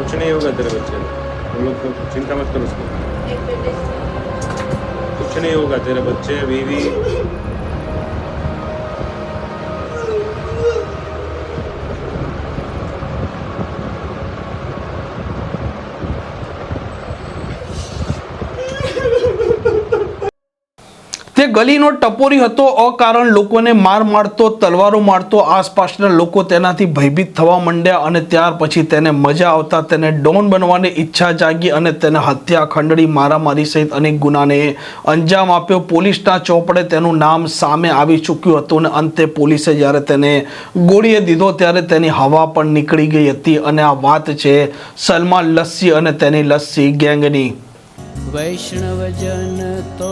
कुछ नहीं होगा तेरे बच्चे को तुम लोग को चिंता मत करो उसको कुछ नहीं होगा तेरे बच्चे बीवी તે ગલીનો ટપોરી હતો, અકારણ લોકોને માર મારતો, તલવારો મારતો, આસપાસના લોકો તેનાથી ભયભીત થવા માંડ્યા અને ત્યાર પછી તેને મજા આવતા તેને ડોન બનવાની ઈચ્છા જાગી અને તેને હત્યા ખંડણી મારામારી સહિત અનેક ગુનાને અંજામ આપ્યો. પોલીસના ચોપડે તેનું નામ સામે આવી ચૂક્યું હતું અને અંતે પોલીસે જ્યારે તેને ગોળીએ દીધો ત્યારે તેની હવા પણ નીકળી ગઈ હતી અને આ વાત છે સલમાન લસ્સી અને તેની લસ્સી ગેંગની. વૈષ્ણવજન તો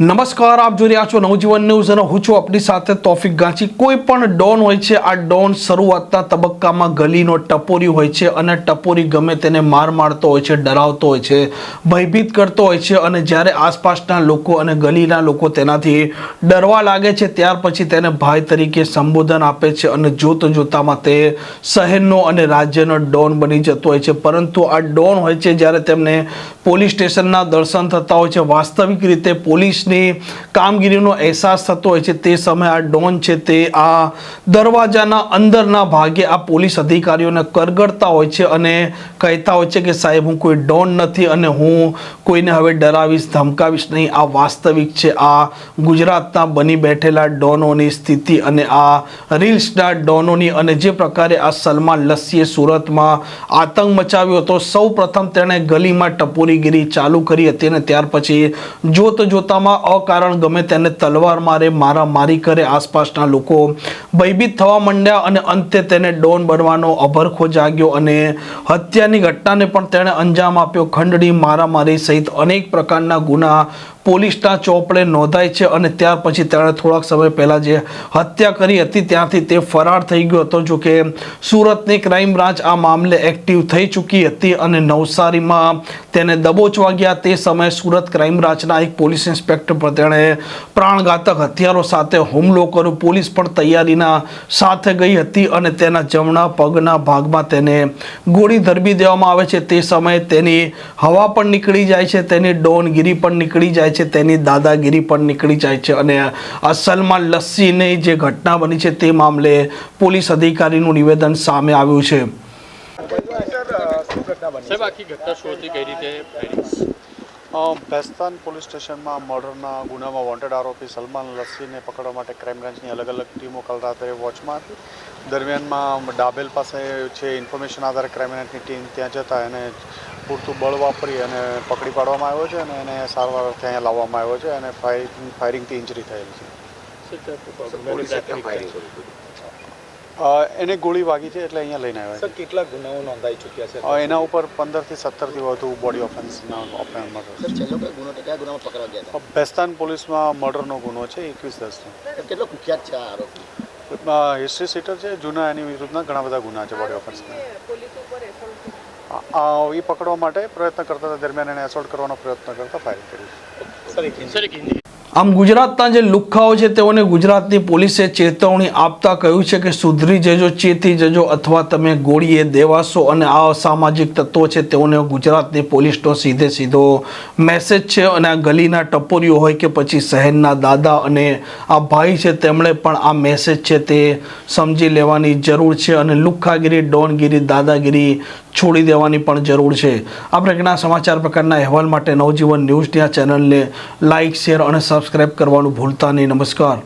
નમસ્કાર, આપ જોઈ રહ્યા છો નવજીવન ન્યૂઝ અને હું છું આપણી સાથે તોફિક ગાંચી. કોઈ પણ ડોન હોય છે, આ ડોન શરૂઆતના તબક્કામાં ગલીનો ટપોરી હોય છે અને ટપોરી ગમે તેને માર મારતો હોય છે, ડરાવતો હોય છે, ભયભીત કરતો હોય છે અને જ્યારે આસપાસના લોકો અને ગલીના લોકો તેનાથી ડરવા લાગે છે, ત્યાર પછી તેને ભાઈ તરીકે સંબોધન આપે છે અને જોત જોતામાં તે શહેરનો અને રાજ્યનો ડોન બની જતો હોય છે. પરંતુ આ ડોન હોય છે, જ્યારે તેમને પોલીસ સ્ટેશનના દર્શન થતા હોય છે. વાસ્તવિક રીતે પોલીસની કામગીરીનો અહેસાસ થતો હોય છે તે સમયે આ ડોન છે તે આ દરવાજાના અંદરના ભાગે આ પોલીસ અધિકારીઓને કરગડતા હોય છે અને કહેતા હોય છે કે સાહેબ હું કોઈ ડોન નથી અને હું કોઈને હવે ડરાવીશ, ધમકાવીશ નહીં. આ વાસ્તવિક છે. આ ગુજરાતના બની બેઠેલા ડોનોની સ્થિતિ અને આ રીલ્સના ડોનોની અને જે પ્રકારે આ સલમાન લસ્સીએ સુરતમાં આતંક મચાવ્યો હતો. સૌ પ્રથમ તેણે ગલીમાં ટપોરીગીરી ચાલુ કરી હતી અને ત્યાર પછી જોત જોતામાં અકારણ ગમે તેને તલવાર મારે, મારા મારી કરે આસપાસના લોકો. ભયભીત થવા માંડ્યા અને અંતે તેને ડોન બનવાનો અભરખો જાગ્યો અને હત્યાની ઘટનાને પણ તેણે અંજામ આપ્યો. ખંડણી મારામારી સહિત અનેક પ્રકારના ગુના પોલીસના ચોપડે નોંધાય છે અને ત્યાર પછી તેણે થોડાક સમય પહેલાં જે હત્યા કરી હતી, ત્યાંથી તે ફરાર થઈ ગયો હતો. જો કે સુરતની ક્રાઇમ બ્રાન્ચ આ મામલે એક્ટિવ થઈ ચૂકી હતી અને નવસારીમાં તેને દબોચવા ગયા. તે સમયે સુરત ક્રાઇમ બ્રાન્ચના એક પોલીસ ઇન્સ્પેક્ટર પર તેણે પ્રાણઘાતક હથિયારો સાથે હુમલો કર્યો. પોલીસ પણ તૈયારીના સાથે ગઈ હતી અને તેના જમણા પગના ભાગમાં તેને ગોળી ધરબી દેવામાં આવે છે. તે સમયે તેની હવા પણ નીકળી જાય છે, તેની ડોનગીરી પણ નીકળી જાય છે તેની દાદાગીરી પણ નીકળી જાય છે અને આ સલમાન લસ્સીની જે ઘટના બની છે તે મામલે પોલીસ અધિકારીનું નિવેદન સામે આવ્યું છે. ભેસ્તાન પોલીસ સ્ટેશનમાં મર્ડરના ગુનામાં વોન્ટેડ આરોપી સલમાન લસ્સીને પકડવા માટે ક્રાઇમ બ્રાન્ચની અલગ અલગ ટીમો કાલ રાત્રે વોચમાં હતી. દરમિયાનમાં ડાબેલ પાસે છે ઇન્ફોર્મેશન આધારે ક્રાઇમ બ્રાન્ચની ટીમ ત્યાં જતા એને પૂરતું બળ વાપરી અને પકડી પાડવામાં આવ્યો છે અને એને સારવાર ત્યાં લાવવામાં આવ્યો છે અને ફાયરિંગ ફાયરિંગથી ઇન્જરી થયેલી છે. એને ગોળી વાગી છે એટલે અહીંયા લઈને આવ્યા સર કેટલા ગુનાઓ નોંધાઈ ચૂક્યા છે? એના ઉપર પંદરથી સત્તરથી વધુ બોડી ઓફેન્સના ઓફેન્સ સર છેલ્લો ગુનો કયા ગુનામાં પકડવા ગયા હતા? ભેસ્તાન પોલીસમાં મર્ડરનો ગુનો છે એકવીસ દસનો. કેટલો કુખ્યાત છે આ આરોપી? હિસ્ટ્રી સીટર છે જૂના એની વિરુદ્ધના ઘણા બધા ગુના છે બોડી ઓફેન્સના. એ પકડવા માટે પ્રયત્ન કરતા દરમિયાન એને એસોલ્ટ કરવાનો પ્રયત્ન કરતા ફાયરિંગ કર્યું આમ ગુજરાતના જે લુખ્ખાઓ છે, તેઓને ગુજરાતની પોલીસે ચેતવણી આપતા કહ્યું છે કે સુધરી જજો, ચેતી જજો અથવા તમે ગોળીએ દેવાશો અને આ અસામાજિક તત્વો છે, તેઓને ગુજરાતની પોલીસનો સીધે સીધો મેસેજ છે અને આ ગલીના ટપોરીઓ હોય કે પછી શહેરના દાદા અને આ ભાઈ છે, તેમણે પણ આ મેસેજ છે તે સમજી લેવાની જરૂર છે અને લુખ્ખાગીરી, ડોનગીરી, દાદાગીરી છોડી દેવાની પણ જરૂર છે. આ પ્રકારના સમાચાર પ્રકારના અહેવાલ માટે નવજીવન ન્યૂઝની આ ચેનલને લાઇક શેર અને સબસ્ક્રાઇબ કરવાનું ભૂલતા નહીં. નમસ્કાર.